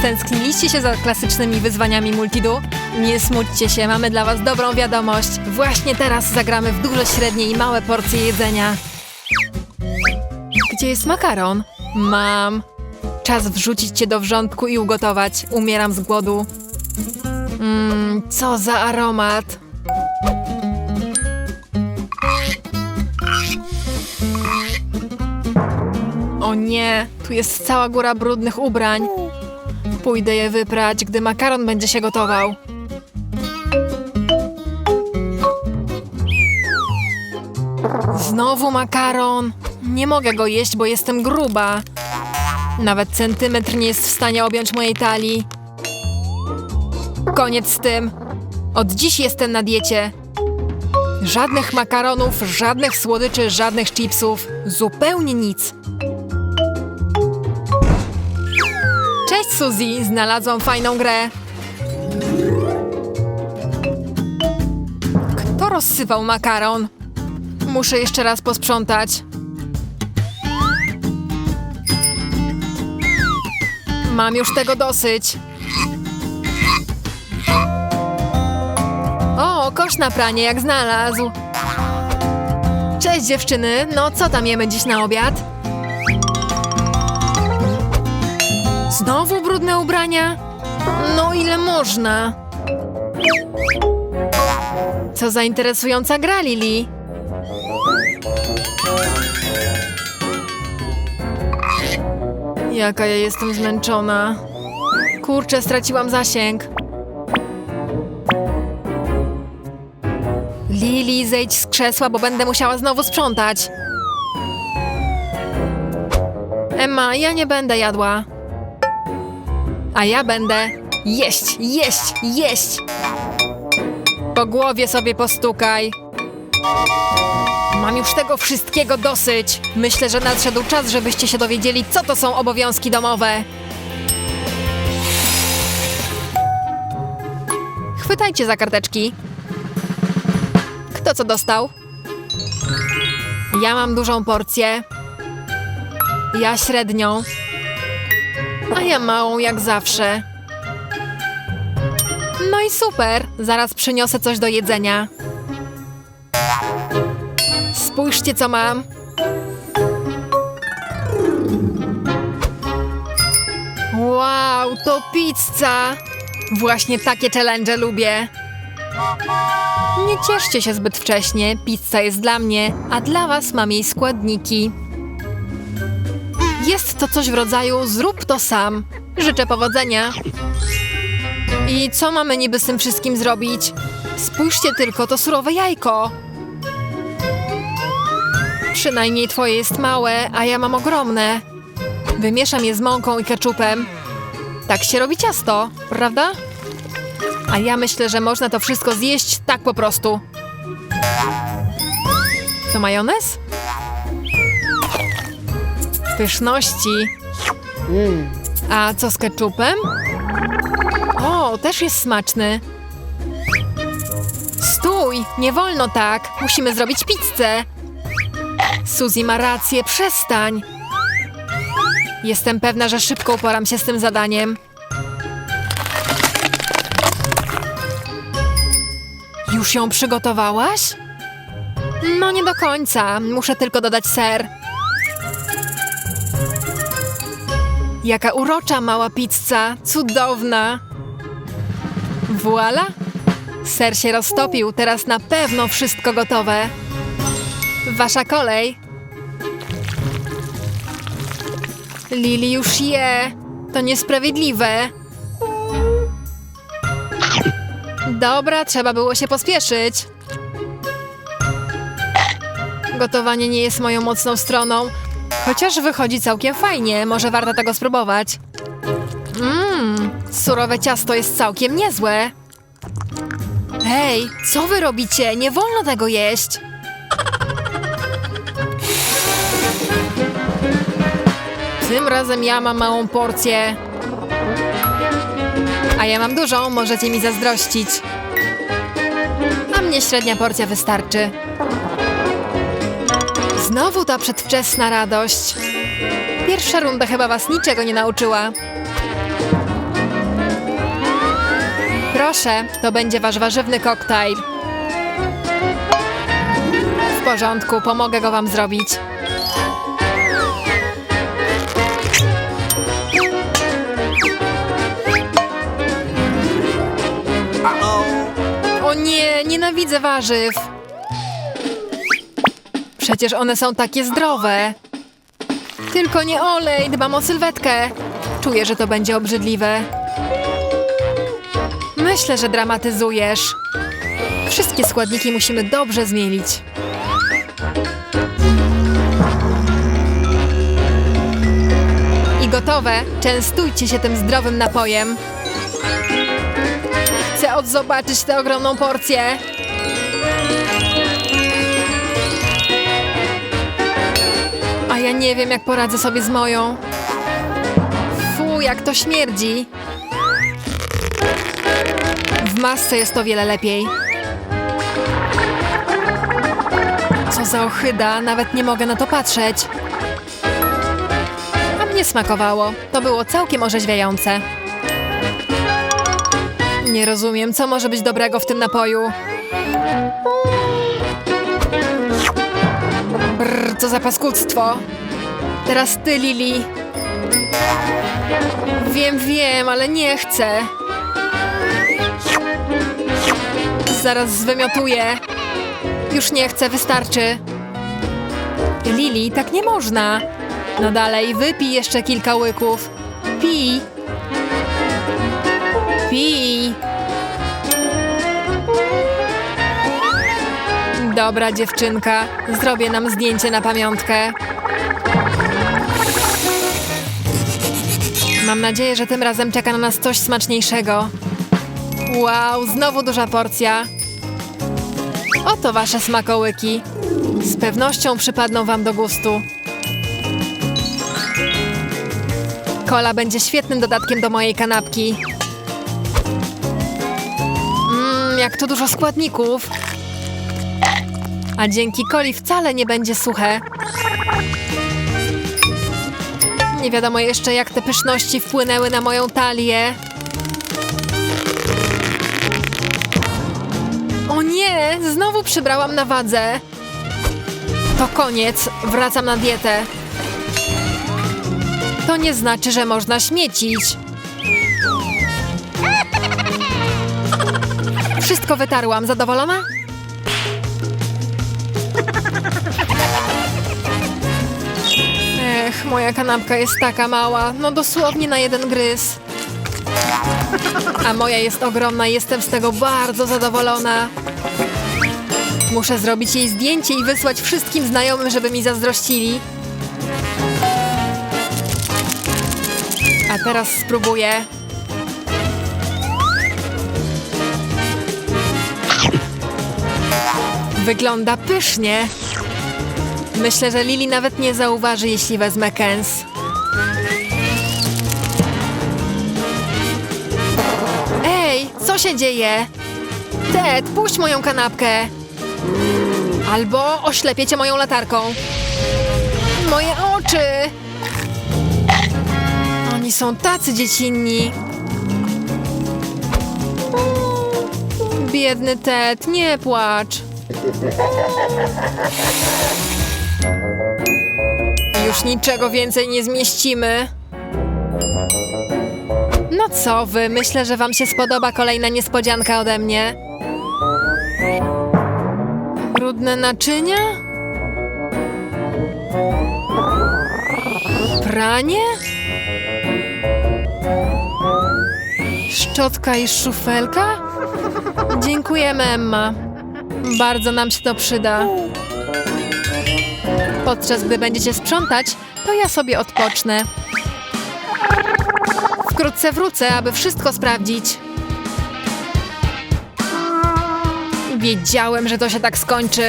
Stęskniliście się za klasycznymi wyzwaniami Multidu? Nie smućcie się, mamy dla was dobrą wiadomość. Właśnie teraz zagramy w duże, średnie i małe porcje jedzenia. Gdzie jest makaron? Mam. Czas wrzucić cię do wrzątku i ugotować. Umieram z głodu. Mmm, co za aromat. O nie, tu jest cała góra brudnych ubrań. Pójdę je wyprać, gdy makaron będzie się gotował. Znowu makaron. Nie mogę go jeść, bo jestem gruba. Nawet centymetr nie jest w stanie objąć mojej talii. Koniec z tym. Od dziś jestem na diecie. Żadnych makaronów, żadnych słodyczy, żadnych chipsów. Zupełnie nic. Suzy, znalazłam fajną grę. Kto rozsypał makaron? Muszę jeszcze raz posprzątać. Mam już tego dosyć. O, kosz na pranie jak znalazł. Cześć dziewczyny, no co tam jemy dziś na obiad? Znowu brudne ubrania? No ile można? Co za interesująca gra, Lili. Jaka ja jestem zmęczona. Kurczę, straciłam zasięg. Lili, zejdź z krzesła, bo będę musiała znowu sprzątać. Emma, ja nie będę jadła. A ja będę jeść, jeść, jeść. Po głowie sobie postukaj. Mam już tego wszystkiego dosyć. Myślę, że nadszedł czas, żebyście się dowiedzieli, co to są obowiązki domowe. Chwytajcie za karteczki. Kto co dostał? Ja mam dużą porcję. Ja średnią. A ja małą jak zawsze. No i super. Zaraz przyniosę coś do jedzenia. Spójrzcie, co mam. Wow, to pizza! Właśnie takie challenge lubię. Nie cieszcie się zbyt wcześnie. Pizza jest dla mnie, a dla was mam jej składniki. Jest to coś w rodzaju zrób to sam. Życzę powodzenia. I co mamy niby z tym wszystkim zrobić? Spójrzcie tylko, to surowe jajko. Przynajmniej twoje jest małe, a ja mam ogromne. Wymieszam je z mąką i keczupem. Tak się robi ciasto, prawda? A ja myślę, że można to wszystko zjeść tak po prostu. To majonez? Pyszności. A co z keczupem? O, też jest smaczny. Stój, nie wolno tak. Musimy zrobić pizzę. Suzy ma rację, przestań. Jestem pewna, że szybko uporam się z tym zadaniem. Już ją przygotowałaś? No nie do końca. Muszę tylko dodać ser. Jaka urocza mała pizza. Cudowna. Voila. Ser się roztopił. Teraz na pewno wszystko gotowe. Wasza kolej. Lili już je. To niesprawiedliwe. Dobra, trzeba było się pospieszyć. Gotowanie nie jest moją mocną stroną, chociaż wychodzi całkiem fajnie. Może warto tego spróbować. Mmm, surowe ciasto jest całkiem niezłe. Hej, co wy robicie? Nie wolno tego jeść. Tym razem ja mam małą porcję. A ja mam dużą, możecie mi zazdrościć. A mnie średnia porcja wystarczy. Znowu ta przedwczesna radość. Pierwsza runda chyba was niczego nie nauczyła. Proszę, to będzie wasz warzywny koktajl. W porządku, pomogę go wam zrobić. O nie, nienawidzę warzyw. Przecież one są takie zdrowe. Tylko nie olej, dbam o sylwetkę. Czuję, że to będzie obrzydliwe. Myślę, że dramatyzujesz. Wszystkie składniki musimy dobrze zmielić. I gotowe. Częstujcie się tym zdrowym napojem. Chcę odzobaczyć tę ogromną porcję. Ja nie wiem, jak poradzę sobie z moją. Fu, jak to śmierdzi. W masce jest o wiele lepiej. Co za ochyda, nawet nie mogę na to patrzeć. A mnie smakowało. To było całkiem orzeźwiające. Nie rozumiem, co może być dobrego w tym napoju. Co za paskudztwo. Teraz ty, Lili. Wiem, wiem, ale nie chcę. Zaraz zwymiotuję. Już nie chcę, wystarczy. Lili, tak nie można. No dalej, wypij jeszcze kilka łyków. Pij. Pij. Dobra dziewczynka, zrobię nam zdjęcie na pamiątkę. Mam nadzieję, że tym razem czeka na nas coś smaczniejszego. Wow, znowu duża porcja. Oto wasze smakołyki. Z pewnością przypadną wam do gustu. Kola będzie świetnym dodatkiem do mojej kanapki. Mmm, jak tu dużo składników. A dzięki coli wcale nie będzie suche. Nie wiadomo jeszcze, jak te pyszności wpłynęły na moją talię. O nie, znowu przybrałam na wadze. To koniec, wracam na dietę. To nie znaczy, że można śmiecić. Wszystko wytarłam, zadowolona? Moja kanapka jest taka mała, no dosłownie na jeden gryz. A moja jest ogromna jestem z tego bardzo zadowolona. Muszę zrobić jej zdjęcie i wysłać wszystkim znajomym, żeby mi zazdrościli. A teraz spróbuję. Wygląda pysznie. Myślę, że Lili nawet nie zauważy, jeśli wezmę kęs. Ej, co się dzieje? Ted, puść moją kanapkę. Albo oślepiecie moją latarką. Moje oczy! Oni są tacy dziecinni. Biedny Ted, nie płacz. Już niczego więcej nie zmieścimy. No co wy, myślę, że wam się spodoba kolejna niespodzianka ode mnie. Brudne naczynia? Pranie? Szczotka i szufelka? Dziękujemy, Emma. Bardzo nam się to przyda. Podczas gdy będziecie sprzątać, to ja sobie odpocznę. Wkrótce wrócę, aby wszystko sprawdzić. Wiedziałem, że to się tak skończy.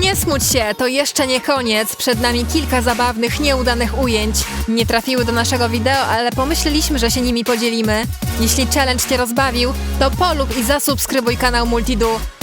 Nie smuć się, to jeszcze nie koniec. Przed nami kilka zabawnych, nieudanych ujęć. Nie trafiły do naszego wideo, ale pomyśleliśmy, że się nimi podzielimy. Jeśli challenge Cię rozbawił, to polub i zasubskrybuj kanał Multidu.